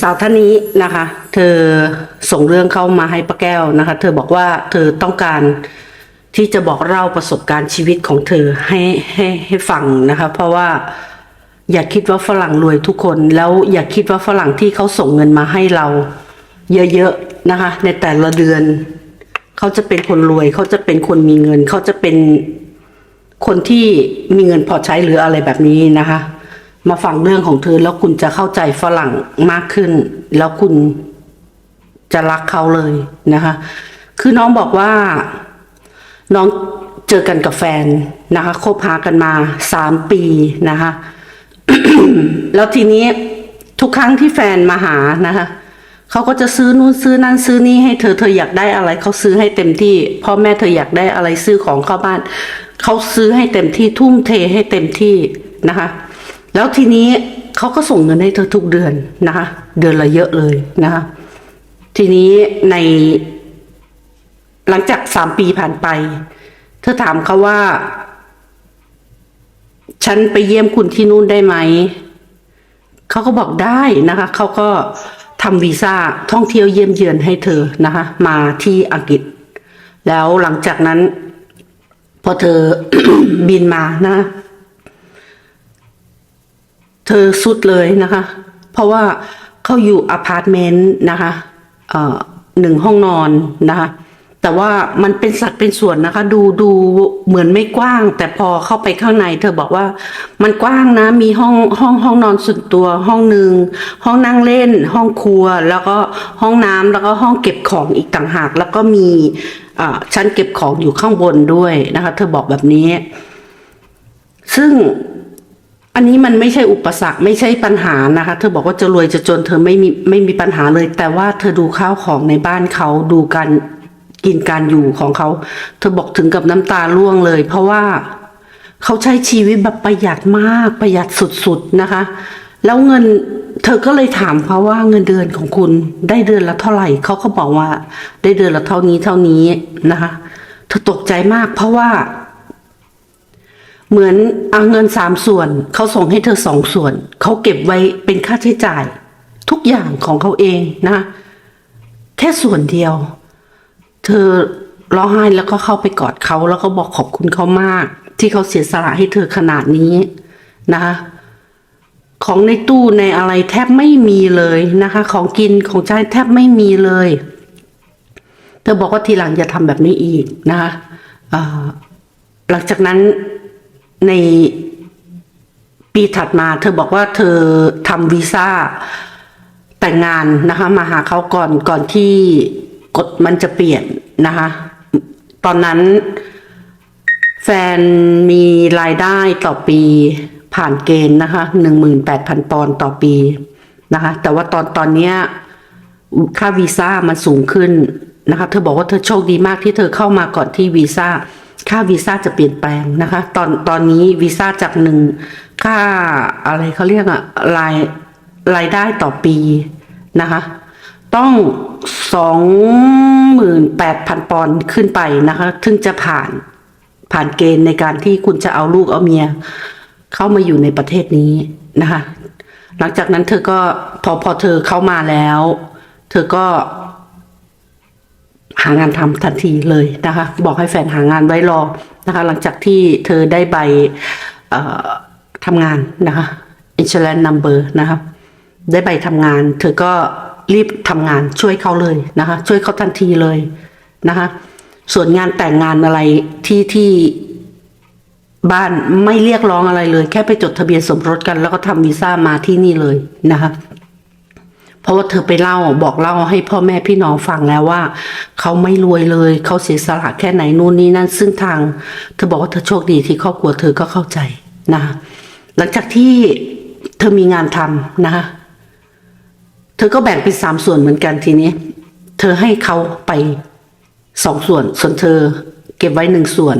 สาวท่านนี้นะคะ เธอส่งเรื่องเข้ามาให้ป้าแก้วนะคะ เธอบอกว่าเธอต้องการที่จะบอกเล่าประสบการณ์ชีวิตของเธอให้ให้ให้ฟังนะคะ เพราะว่าอย่าคิดว่าฝรั่งรวยทุกคน แล้วอย่าคิดว่าฝรั่งที่เขาส่งเงินมาให้เรา เยอะๆนะคะ ในแต่ละเดือน เขาจะเป็นคนรวย เขาจะเป็นคนมีเงิน เขาจะเป็นคนที่มีเงินพอใช้หรืออะไรแบบนี้นะคะ มาฟังเรื่องของเธอแล้วคุณจะเข้าใจฝรั่งมากขึ้น แล้วคุณจะรักเขาเลยนะคะ คือน้องบอกว่าน้องเจอกันกับแฟนนะคะคบหากันมาสามปีนะคะ แล้วทีนี้ทุกครั้งที่แฟนมาหานะคะเขาก็จะซื้อนู่นซื้อนั่นซื้อนี่ให้เธอเธออยากได้อะไรเขาซื้อให้เต็มที่พ่อแม่เธออยากได้อะไรซื้อของเข้าบ้านเขาซื้อให้เต็มที่ทุ่มเทให้เต็มที่นะคะ แล้วทีนี้เขาก็ส่งเงินให้เธอทุกเดือนนะคะ เดือนละเยอะเลยนะคะ ทีนี้ใน หลังจากสามปีผ่านไป เธอถามเขาว่า ฉันไปเยี่ยมคุณที่นู่นได้ไหม เขาก็บอกได้นะคะ เขาก็ทำวีซ่าท่องเที่ยวเยี่ยมเยือนให้เธอนะคะ มาที่อังกฤษ แล้วหลังจากนั้น พอเธอบินมานะ เธอสุดเลยนะคะ เพราะว่าเขาอยู่อพาร์ตเมนต์นะคะหนึ่งห้องนอนนะคะ แต่ว่ามันเป็นสัดเป็นส่วนนะคะ ดูดูเหมือนไม่กว้าง แต่พอเข้าไปข้างใน เธอบอกว่ามันกว้างนะ มีห้องห้องห้องนอนส่วนตัวห้องหนึ่งห้องนั่งเล่น ห้องครัว แล้วก็ห้องน้ำแล้วก็ห้องเก็บของอีกต่างหาก แล้วก็มีชั้นเก็บของอยู่ข้างบนด้วยนะคะ เธอบอกแบบนี้ ซึ่ง อันนี้มันไม่ใช่อุปสรรคไม่ใช่ปัญหานะคะ เธอบอกว่าจะรวยจะจนเธอไม่มีไม่มีปัญหาเลย แต่ว่าเธอดูข้าวของในบ้านเขาดูการกินการอยู่ของเขา เธอบอกถึงกับน้ำตาร่วงเลย เพราะว่าเขาใช้ชีวิตแบบประหยัดมากประหยัดสุดๆนะคะ แล้วเงินเธอก็เลยถามเขาว่าเงินเดือนของคุณได้เดือนละเท่าไหร่เขาก็บอกว่า ได้เดือนละเท่านี้เท่านี้นะคะ เธอตกใจมากเพราะว่า เหมือนเอาเงินสามส่วน เขาส่งให้เธอสองส่วน เขาเก็บไว้เป็นค่าใช้จ่าย ทุกอย่างของเขาเองนะ แค่ส่วนเดียว เธอร้องไห้แล้วก็เข้าไปกอดเขาแล้วก็บอกขอบคุณเขามาก ที่เขาเสียสละให้เธอขนาดนี้นะคะของในตู้ในอะไรแทบไม่มีเลยนะคะ ของกินของใช้แทบไม่มีเลย เธอบอกว่าทีหลังอย่าทำแบบนี้อีกนะคะหลังจากนั้น ในปีถัดมา เธอบอกว่าเธอทำวีซ่าแต่งงานนะคะ มาหาเขาก่อนก่อนที่กฎมันจะเปลี่ยนนะคะ ตอนนั้นแฟนมีรายได้ต่อปีผ่านเกณฑ์นะคะหนึ่งหมื่นแปดพันปอนต่อปีนะคะ แต่ว่าตอนตอนเนี้ยค่าวีซ่ามันสูงขึ้นนะคะ เธอบอกว่าเธอโชคดีมากที่เธอเข้ามาก่อนที่วีซ่า ค่าวีซ่าจะเปลี่ยนแปลงนะคะ ตอนตอนนี้วีซ่าจากหนึ่งค่าอะไรเขาเรียกอะรายรายได้ต่อปีนะคะ ต้องสองหมื่นแปดพันปอนด์ขึ้นไปนะคะถึงจะผ่านผ่านเกณฑ์ในการที่คุณจะเอาลูกเอาเมีย เข้ามาอยู่ในประเทศนี้นะคะ หลังจากนั้นเธอก็พอพอเธอเข้ามาแล้ว เธอก็ หางานทำทันทีเลยนะคะ บอกให้แฟนหางานไว้รอนะคะ หลังจากที่เธอได้ใบเอ่อทำงานนะคะ insurance number นะคะได้ใบทำงาน เธอก็รีบทำงานช่วยเขาเลยนะคะ ช่วยเขาทันทีเลยนะคะ ส่วนงานแต่งงานอะไรที่ที่บ้านไม่เรียกร้องอะไรเลย แค่ไปจดทะเบียนสมรสกัน แล้วก็ทำวีซ่ามาที่นี่เลยนะคะ เพราะว่าเธอไปเล่าบอกเล่าให้พ่อแม่พี่น้องฟังแล้วว่า เขาไม่รวยเลย เขาเสียสละแค่ไหนนู่นนี่นั่นซึ่งทาง เธอบอกว่าเธอโชคดีที่ครอบครัวเธอก็เข้าใจนะหลังจากที่เธอมีงานทำนะคะเธอก็แบ่งเป็นสามส่วนเหมือนกันทีนี้ เธอให้เขาไปสองส่วน ส่วนเธอเก็บไว้หนึ่งส่วน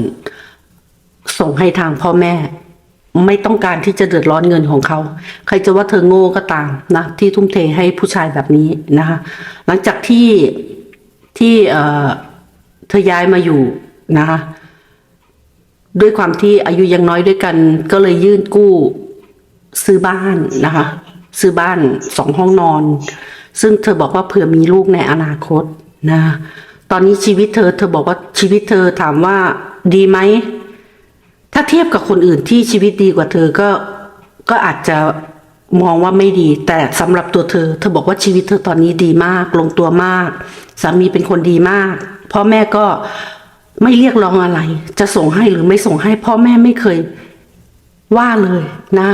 ส่งให้ทางพ่อแม่ ไม่ต้องการที่จะเดือดร้อนเงินของเขา ใครจะว่าเธอโง่ก็ตามนะ ที่ทุ่มเทให้ผู้ชายแบบนี้นะคะ หลังจากที่ที่เอ่อเธอย้ายมาอยู่นะคะด้วยความที่อายุยังน้อยด้วยกัน ก็เลยยื่นกู้ซื้อบ้านนะคะ ซื้อบ้านสองห้องนอน ซึ่งเธอบอกว่าเผื่อมีลูกในอนาคตนะ ตอนนี้ชีวิตเธอ เธอบอกว่าชีวิตเธอถามว่าดีไหม ถ้าเทียบกับคนอื่นที่ชีวิตดีกว่าเธอก็ก็อาจจะมองว่าไม่ดี แต่สำหรับตัวเธอ เธอบอกว่าชีวิตเธอตอนนี้ดีมาก ลงตัวมาก สามีเป็นคนดีมากพ่อแม่ก็ไม่เรียกร้องอะไร จะส่งให้หรือไม่ส่งให้พ่อแม่ไม่เคยว่าเลยนะ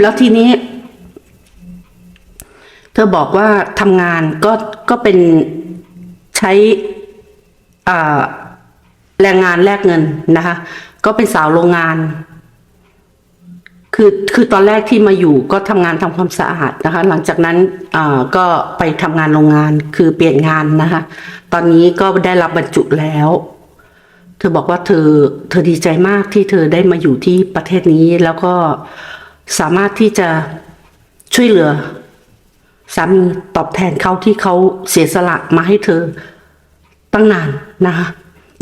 แล้วทีนี้ เธอบอกว่าทำงานก็ก็เป็นใช้แรงงานแลกเงินนะคะ ก็เป็นสาวโรงงาน คือคือตอนแรกที่มาอยู่ก็ทำงานทำความสะอาดนะคะ หลังจากนั้นก็ไปทำงานโรงงานคือเปลี่ยนงานนะคะ ตอนนี้ก็ได้รับบรรจุแล้ว เธอบอกว่าเธอเธอดีใจมากที่เธอได้มาอยู่ที่ประเทศนี้แล้วก็สามารถที่จะช่วยเหลือสามีตอบแทนเขาที่เขาเสียสละมาให้เธอตั้งนานนะคะ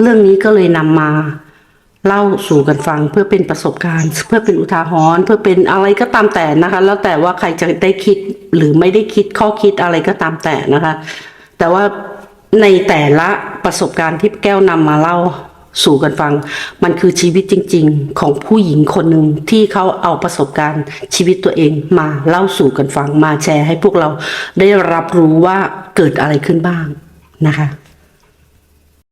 เรื่องนี้ก็เลยนำมา เล่าสู่กันฟังเพื่อเป็นประสบการณ์ เพื่อเป็นอุทาหรณ์เพื่อเป็นอะไรก็ตามแต่นะคะ แล้วแต่ว่าใครจะได้คิดหรือไม่ได้คิดข้อคิดอะไรก็ตามแต่นะคะ แต่ว่าในแต่ละประสบการณ์ที่แก้วนำมาเล่าสู่กันฟัง มันคือชีวิตจริง ๆ ของผู้หญิงคนหนึ่งที่เขาเอาประสบการณ์ชีวิตตัวเองมาเล่าสู่กันฟังมาแชร์ให้พวกเราได้รับรู้ว่าเกิดอะไรขึ้นบ้างนะคะ